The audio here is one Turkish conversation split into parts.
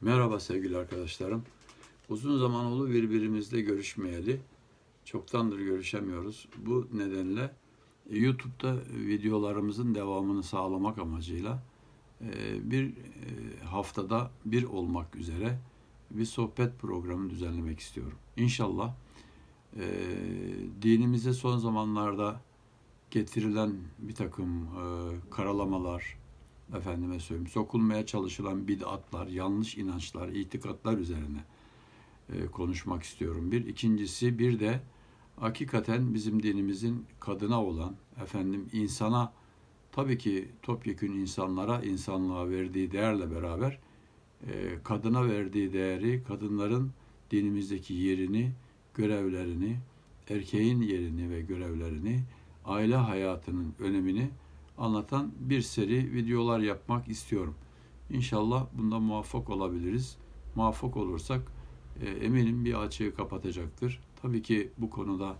Merhaba sevgili arkadaşlarım. Uzun zaman oldu birbirimizle görüşmeyeli. Çoktandır görüşemiyoruz. Bu nedenle YouTube'da videolarımızın devamını sağlamak amacıyla e, bir e, haftada bir olmak üzere bir sohbet programı düzenlemek istiyorum. İnşallah e, dinimize son zamanlarda getirilen bir takım e, karalamalar, efendime söyleyeyim, sokulmaya çalışılan bid'atlar, yanlış inançlar, itikatlar üzerine e, konuşmak istiyorum. Bir. ikincisi bir de hakikaten bizim dinimizin kadına olan, efendim insana, tabii ki topyekün insanlara, insanlığa verdiği değerle beraber e, kadına verdiği değeri, kadınların dinimizdeki yerini, görevlerini, erkeğin yerini ve görevlerini, aile hayatının önemini anlatan bir seri videolar yapmak istiyorum. İnşallah bunda muvaffak olabiliriz. Muvaffak olursak e, eminim bir açığı kapatacaktır. Tabii ki bu konuda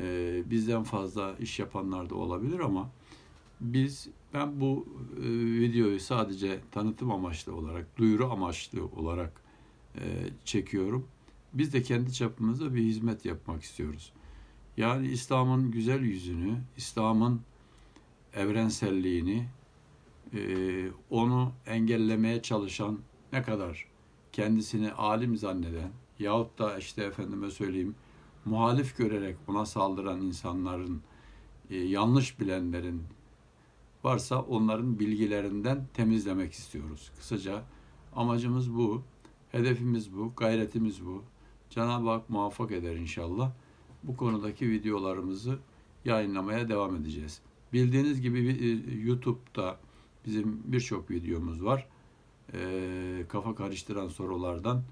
e, bizden fazla iş yapanlar da olabilir ama biz ben bu e, videoyu sadece tanıtım amaçlı olarak, duyuru amaçlı olarak e, çekiyorum. Biz de kendi çapımızda bir hizmet yapmak istiyoruz. Yani İslam'ın güzel yüzünü, İslam'ın evrenselliğini, e, onu engellemeye çalışan ne kadar kendisini alim zanneden yahut da işte efendime söyleyeyim muhalif görerek ona saldıran insanların, e, yanlış bilenlerin varsa onların bilgilerinden temizlemek istiyoruz. Kısaca amacımız bu, hedefimiz bu, gayretimiz bu. Cenab-ı Hak muvaffak eder inşallah. Bu konudaki videolarımızı yayınlamaya devam edeceğiz. Bildiğiniz gibi e, YouTube'da bizim birçok videomuz var. E, kafa karıştıran sorulardan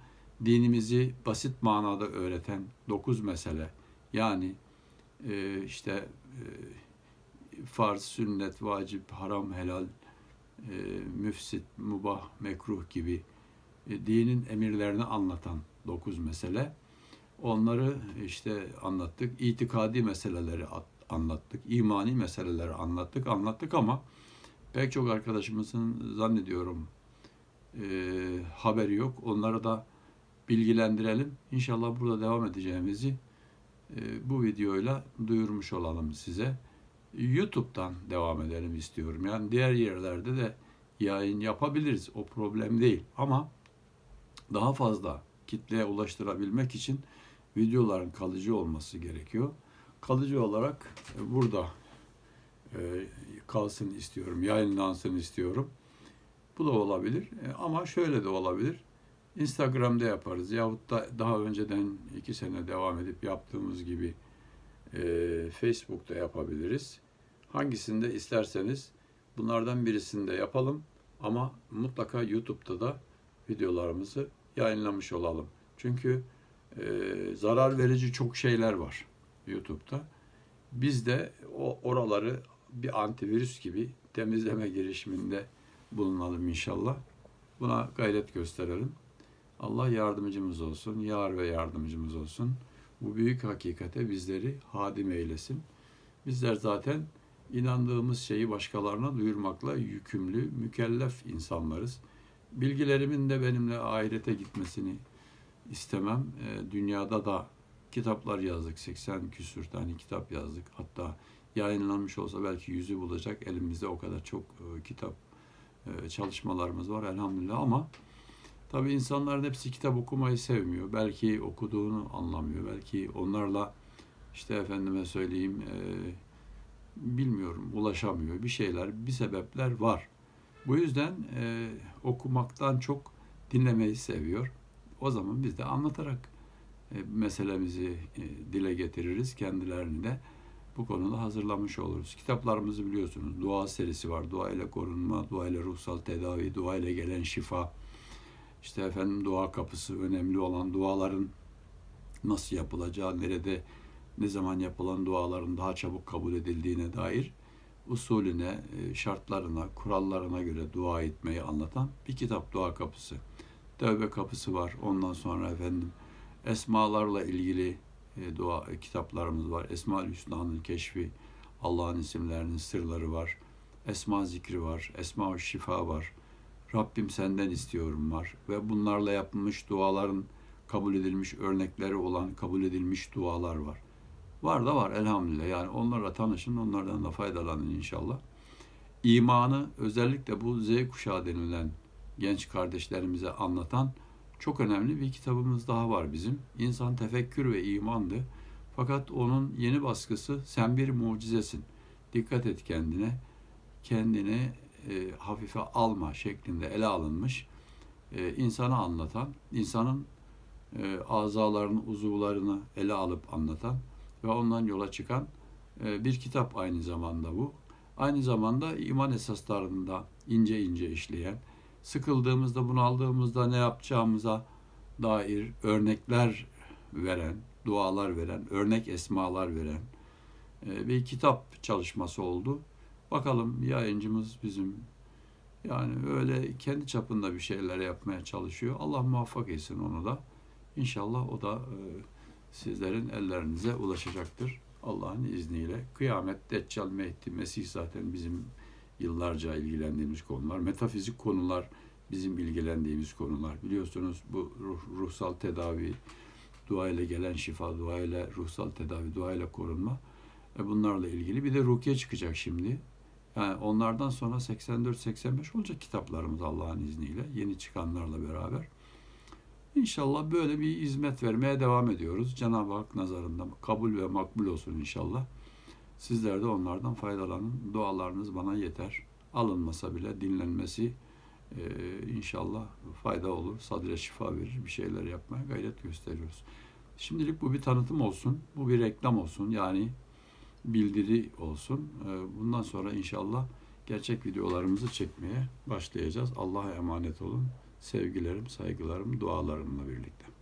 dinimizi basit manada öğreten dokuz mesele yani e, işte farz, sünnet, vacip, haram, helal, müfsit, mubah, mekruh gibi dinin emirlerini anlatan dokuz mesele. Onları işte anlattık. İtikadi meseleleri anlattık. imani meseleleri anlattık, anlattık ama pek çok arkadaşımızın zannediyorum e, haberi yok. Onları da bilgilendirelim. İnşallah burada devam edeceğimizi e, bu videoyla duyurmuş olalım size. YouTube'dan devam edelim istiyorum. Yani diğer yerlerde de yayın yapabiliriz. O problem değil. Ama daha fazla kitleye ulaştırabilmek için videoların kalıcı olması gerekiyor kalıcı olarak e, burada e, kalsın istiyorum, yayınlansın istiyorum. Bu da olabilir e, ama şöyle de olabilir. Instagram'da yaparız yahut da daha önceden iki sene devam edip yaptığımız gibi Facebook'ta yapabiliriz. Hangisinde isterseniz bunlardan birisinde yapalım ama mutlaka YouTube'da da videolarımızı yayınlamış olalım. Çünkü zarar verici çok şeyler var. YouTube'da. Biz de o oraları bir antivirüs gibi temizleme girişiminde bulunalım inşallah. Buna gayret gösterelim. Allah yardımcımız olsun, yar ve yardımcımız olsun. Bu büyük hakikate bizleri hadim eylesin. Bizler zaten inandığımız şeyi başkalarına duyurmakla yükümlü, mükellef insanlarız. Bilgilerimin de benimle ahirete gitmesini istemem. E, dünyada da kitaplar yazdık. 80 küsür tane kitap yazdık. Hatta yayınlanmış olsa belki yüzü bulacak. Elimizde o kadar çok e, kitap e, çalışmalarımız var elhamdülillah ama tabi insanların hepsi kitap okumayı sevmiyor. Belki okuduğunu anlamıyor. Belki onlarla işte efendime söyleyeyim e, bilmiyorum ulaşamıyor. Bir şeyler, bir sebepler var. Bu yüzden e, okumaktan çok dinlemeyi seviyor. O zaman biz de anlatarak meselemizi e, dile getiririz. Kendilerini de bu konuda hazırlamış oluruz. Kitaplarımızı biliyorsunuz. Dua serisi var. Dua ile korunma, dua ile ruhsal tedavi, dua ile gelen şifa. İşte efendim dua kapısı önemli olan duaların nasıl yapılacağı, nerede, ne zaman yapılan duaların daha çabuk kabul edildiğine dair usulüne, e, şartlarına, kurallarına göre dua etmeyi anlatan bir kitap Dua Kapısı. Tevbe Kapısı var. Ondan sonra efendim esmalarla ilgili e, dua e, kitaplarımız var. Esma-ül Hüsna'nın keşfi, Allah'ın isimlerinin sırları var. Esma zikri var, Esma-ül Şifa var. Rabbim senden istiyorum var ve bunlarla yapılmış duaların kabul edilmiş örnekleri olan kabul edilmiş dualar var. Var da var elhamdülillah. Yani onlarla tanışın, onlardan da faydalanın inşallah. İmanı özellikle bu Z kuşağı denilen genç kardeşlerimize anlatan çok önemli bir kitabımız daha var bizim. İnsan Tefekkür ve İmandı. Fakat onun yeni baskısı Sen bir mucizesin. Dikkat et kendine. Kendini e, hafife alma şeklinde ele alınmış. E, insana anlatan, insanın e, azalarını, uzuvlarını ele alıp anlatan ve ondan yola çıkan e, bir kitap aynı zamanda bu. Aynı zamanda iman esaslarını da ince ince işleyen, sıkıldığımızda, bunaldığımızda ne yapacağımıza dair örnekler veren, dualar veren, örnek esmalar veren e, bir kitap çalışması oldu. Bakalım yayıncımız bizim yani öyle kendi çapında bir şeyler yapmaya çalışıyor. Allah muvaffak etsin onu da. İnşallah o da e, sizlerin ellerinize ulaşacaktır. Allah'ın izniyle. Kıyamet, Deccal, Mehdi, Mesih zaten bizim yıllarca ilgilendiğimiz konular. Metafizik konular bizim ilgilendiğimiz konular. Biliyorsunuz bu ruh, ruhsal tedavi, dua ile gelen şifa, dua ile ruhsal tedavi, dua ile korunma. E bunlarla ilgili. Bir de rukiye çıkacak şimdi. Yani onlardan sonra 84-85 olacak kitaplarımız Allah'ın izniyle. Yeni çıkanlarla beraber. İnşallah böyle bir hizmet vermeye devam ediyoruz. Cenab-ı Hak nazarında kabul ve makbul olsun inşallah. Sizler de onlardan faydalanın. Dualarınız bana yeter. Alınmasa bile dinlenmesi e, inşallah fayda olur. Sadre şifa verir. Bir şeyler yapmaya gayret gösteriyoruz. Şimdilik bu bir tanıtım olsun. Bu bir reklam olsun. Yani bildiri olsun. E, bundan sonra inşallah gerçek videolarımızı çekmeye başlayacağız. Allah'a emanet olun. Sevgilerim, saygılarım, dualarımla birlikte.